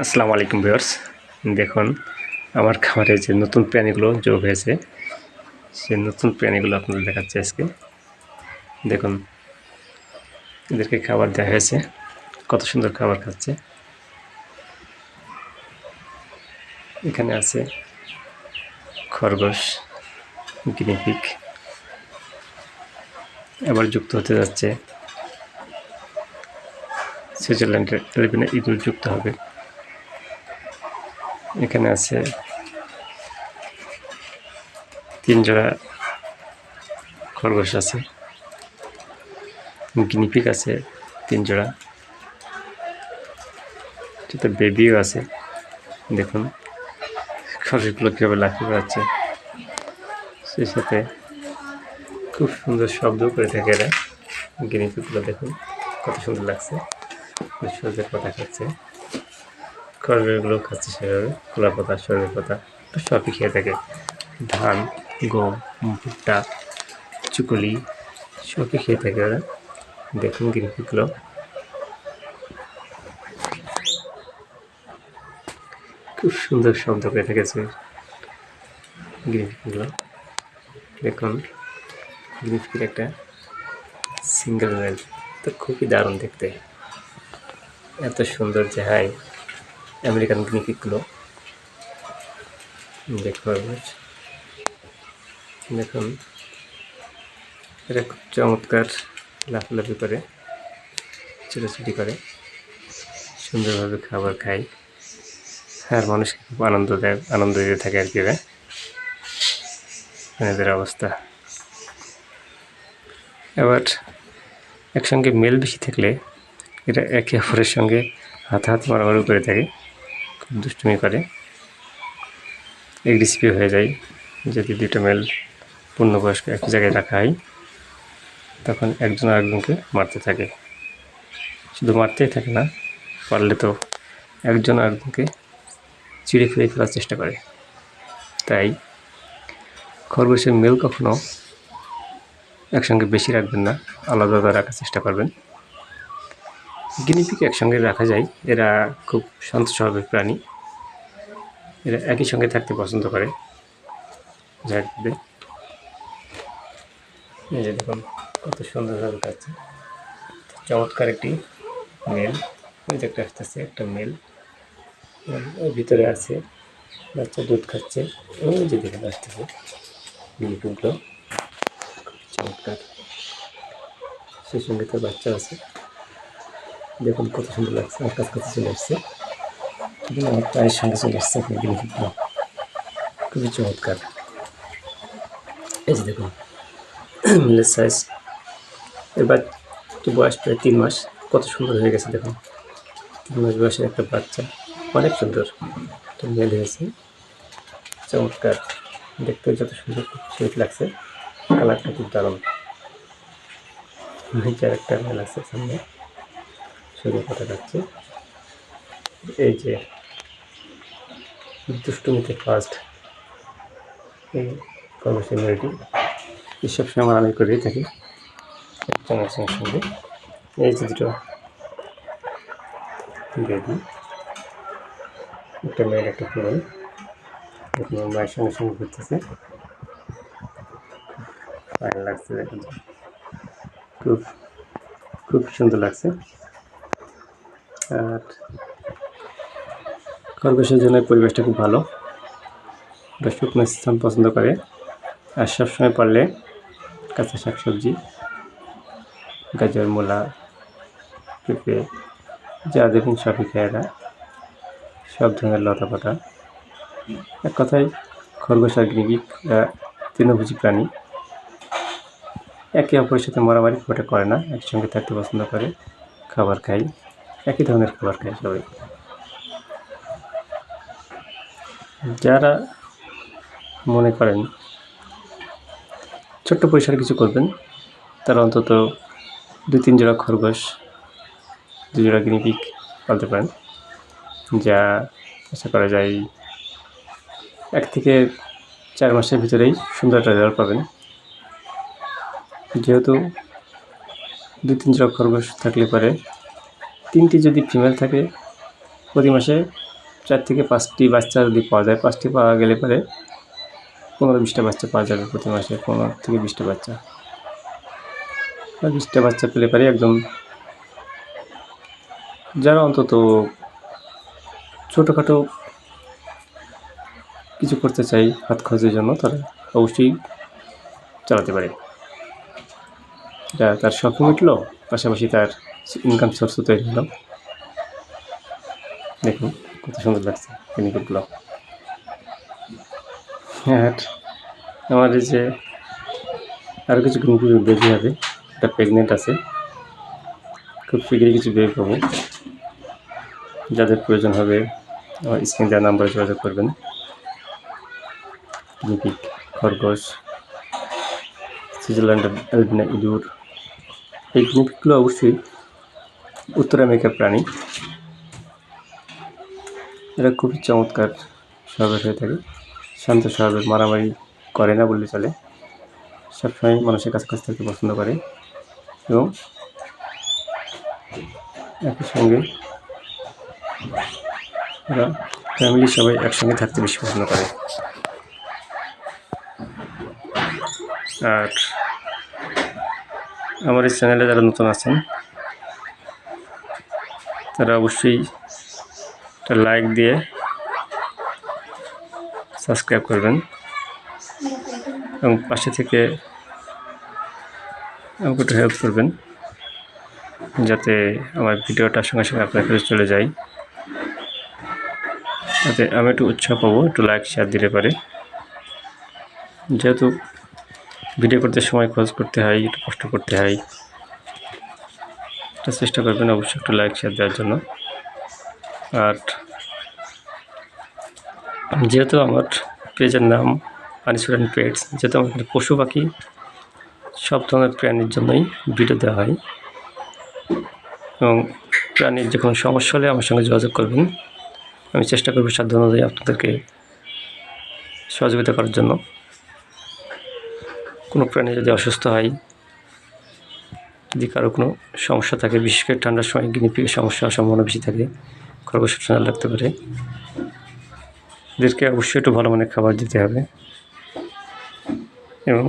আসসালামু আলাইকুম ভিউয়ার্স। দেখুন, আমার খাবারে যে নতুন প্রাণীগুলো যোগ হয়েছে, সেই নতুন প্রাণীগুলো আপনাদের দেখাচ্ছি আজকে। দেখুন, এদেরকে খাবার দেওয়া হয়েছে। কত সুন্দর খাবার খাচ্ছে। এখানে আছে খরগোশ গিনিপিক আবার যুক্ত হতে যাচ্ছে, সুইজারল্যান্ডের ইঁদুর যুক্ত হবে। এখানে আছে তিন জোড়া খরগোশ আছে গিনিপিক আছে তিন জোড়া। এটাতে বেবিও আছে, দেখুন খরগোশগুলো কীভাবে লাফিয়ে বেড়াচ্ছে। সেই সাথে খুব সুন্দর শব্দ করে থাকে এরা গিনিপিকগুলো দেখুন কত সুন্দর লাগছে সূর্যের কথা খাচ্ছে খড়গুলো খাচ্ছে সেভাবে খোলা পাতা সরের পাতা সবই খেয়ে থাকে। ধান, গম, ভুট্টা, চুকলি, সবই খেয়ে থাকে ওরা। দেখুন গিরিপিগুলো খুব সুন্দর শব্দ করে থেকেছে গিরিপিগুলো দেখুন গিরিপির একটা সিঙ্গেল মেল তো খুবই দারুণ দেখতে। এত সুন্দর যে হাই আমেরিকান গিনিপিকগুলো দেখতে পারবেন দেখুন, এটা খুব চমৎকার লাফালাফি করে ছোটাছুটি করে। সুন্দরভাবে খাবার খায় আর মানুষকে খুব আনন্দ দেয়, আনন্দ দিতে থাকে আর কি এরা। এদের অবস্থা। এবার, একসঙ্গে মেল বেশি থাকলে, এরা একে অপরের সঙ্গে হাত হাত মারামারি করে থাকে। দুষ্টুমি করে। এগ্রেসিভ হয়ে যায়। যদি দুটো মেল পূর্ণবয়স্ক এক জায়গায় রাখা হয়, তখন একজন আরেকজনকে মারতে থাকে। শুধু মারতেই থাকে না, পারলে তো একজন আরেকজনকে চিড়ে ফিরে ফেলার চেষ্টা করে। তাই খরগোশের মেল কখনো একসঙ্গে বেশি রাখবেন না আলাদা আলাদা রাখার চেষ্টা করবেন। গিনিপিকে একসঙ্গে রাখা যায়, এরা খুব শান্ত প্রাণী। এরা একই সঙ্গে থাকতে পছন্দ করে। ঝাড়তে এই যে দেখুন, কত সুন্দরভাবে খাচ্ছে চমৎকার একটি মেল। ওই যে একটা আসতেছে, একটা মেল। ওই ভিতরে আছে, বাচ্চা দুধ খাচ্ছে। ওই যে দেখুন, আসতেছে। গিনিপিকগুলো চমৎকার। সেই সঙ্গে তার বাচ্চা আছে। দেখুন কত সুন্দর লাগছে কাছে কাছে চলে আসছে আমার প্রায়ের সঙ্গে চলে আসছে, আপনার গিনিপিকগুলো খুবই চমৎকার। এই যে দেখুন, মিলের সাইজ এবার একটু বয়স প্রায় তিন মাস। কত সুন্দর হয়ে গেছে দেখুন। তিন মাস বয়সের একটা বাচ্চা। অনেক সুন্দর। একটা মেল হয়েছে। চমৎকার। দেখতে যত সুন্দর সুইট লাগছে। কালারটা খুব দারুণ। নিচে একটা মেল আছে সামনে। সুন্দর কথা যাচ্ছে এই যে দুষ্টুমিতে ফার্স্ট এই মেয়েটি। এসব সময় মারামারি করেই থাকি। একজনের সঙ্গে। এই যে দুটো বেবি একটা মেয়ের একটা পুরন এখন মায়ের সঙ্গে সঙ্গে ঘুরতেছে। ফাইন লাগছে দেখুন। খুব খুব সুন্দর লাগছে। আর খরগোশের জন্য পরিবেশটা খুব ভালো। ওরা শুকনো স্থান পছন্দ করে। আর সবসময় পারলে কাঁচা শাকসবজি, গাজর, মূলা, পেঁপে, যা দেখুন সবই খায় এরা। সব ধরনের লতা পাতা। এক কথায় খরগোশ আর গিরিবিক তৃণভোজী প্রাণী। একে অপরের সাথে মারামারি খুব করে না, একসঙ্গে থাকতে পছন্দ করে, খাবার খাই। একই ধরনের খাবার খায় সবাই। যারা মনে করেন ছোট্ট পরিসরে কিছু করবেন, তারা অন্তত দুই তিন জোড়া খরগোশ দু জোড়া গিনিপিক পালতে পারেন, যা আশা করা যায় এক থেকে চার মাসের ভিতরেই সুন্দর একটা রেজাল্ট পাবেন। যেহেতু দুই তিন জোড়া খরগোশ থাকলে পরে তিনটি যদি ফিমেল থাকে, প্রতি মাসে চার থেকে পাঁচটি বাচ্চা যদি পাওয়া যায়, পাঁচটি পাওয়া গেলে পরে পনেরো বিশটা বাচ্চা পাওয়া যাবে প্রতি মাসে, পনেরো থেকে বিশটা বাচ্চা। বিশটা বাচ্চা পেলে পারে একদম যারা অন্তত ছোটোখাটো কিছু করতে চাই হাত খরচের জন্য, তারা অবশ্যই চালাতে পারে। এটা তার শখ মিটলো, পাশাপাশি তার ইনকাম সোর্সও তৈরি হলো। দেখুন। কত সুন্দর লাগছে বেনিফিটগুলো আর আমার এই যে আরও কিছু বেবি হবে এটা প্রেগনেন্ট আছে। খুব শীঘ্রই কিছু বেবি পাবো যাদের প্রয়োজন হবে, আমার স্ক্রিন দেওয়া নাম্বারে যোগাযোগ করবেন। গিনিপিক খরগোশ সুইজারল্যান্ড অ্যালবিনা ইঁদুর। এই গিনিপিকগুলো অবশ্যই উত্তর আমেরিকার প্রাণী। এরা খুবই চমৎকার স্বভাবের হয়ে থাকে। শান্ত স্বভাবের মারামারি করে না বললে চলে। সবসময় মানুষের কাছে কাছে থাকতে পছন্দ করে এবং একই সঙ্গে ওরা ফ্যামিলির সবাই একসঙ্গে থাকতে বেশি পছন্দ করে। আর আমার এই চ্যানেলে যারা নতুন আছেন, তারা অবশ্যই একটা লাইক দিয়ে সাবস্ক্রাইব করবেন। এবং পাশে থেকে আমাকে একটু হেল্প করবেন, যাতে আমার ভিডিওটা সঙ্গে সঙ্গে আপনার কাছে চলে যায়। যাতে আমি একটু উৎসাহ পাবো, একটু লাইক শেয়ার দিতে পারে। যেহেতু ভিডিও করতে সময় খরচ করতে হয়, একটু কষ্ট করতে হয় চেষ্টা করবেন অবশ্যই একটু লাইক শেয়ার দেওয়ার জন্য। আর যেহেতু আমার পেজের নাম পানিসুরান পেটস, যেহেতু আমার পশু পাখি, সব ধরনের প্রাণীর জন্যই ভিডিও দেওয়া হয়। এবং প্রাণীর যে কোনো সমস্যা হলে আমার সঙ্গে যোগাযোগ করবেন। আমি চেষ্টা করব সাধ্য অনুযায়ী আপনাদেরকে সহযোগিতা করার জন্য। কোনো প্রাণী যদি অসুস্থ হয়, যদি কারও কোনো সমস্যা থাকে, বিশেষ করে ঠান্ডার সময় গিনিপিগের সমস্যা সম্ভাবনা বেশি থাকে খরগোশ ঠান্ডা লাগতে পারে। এদেরকে অবশ্যই একটু ভালো মানের খাবার দিতে হবে। এবং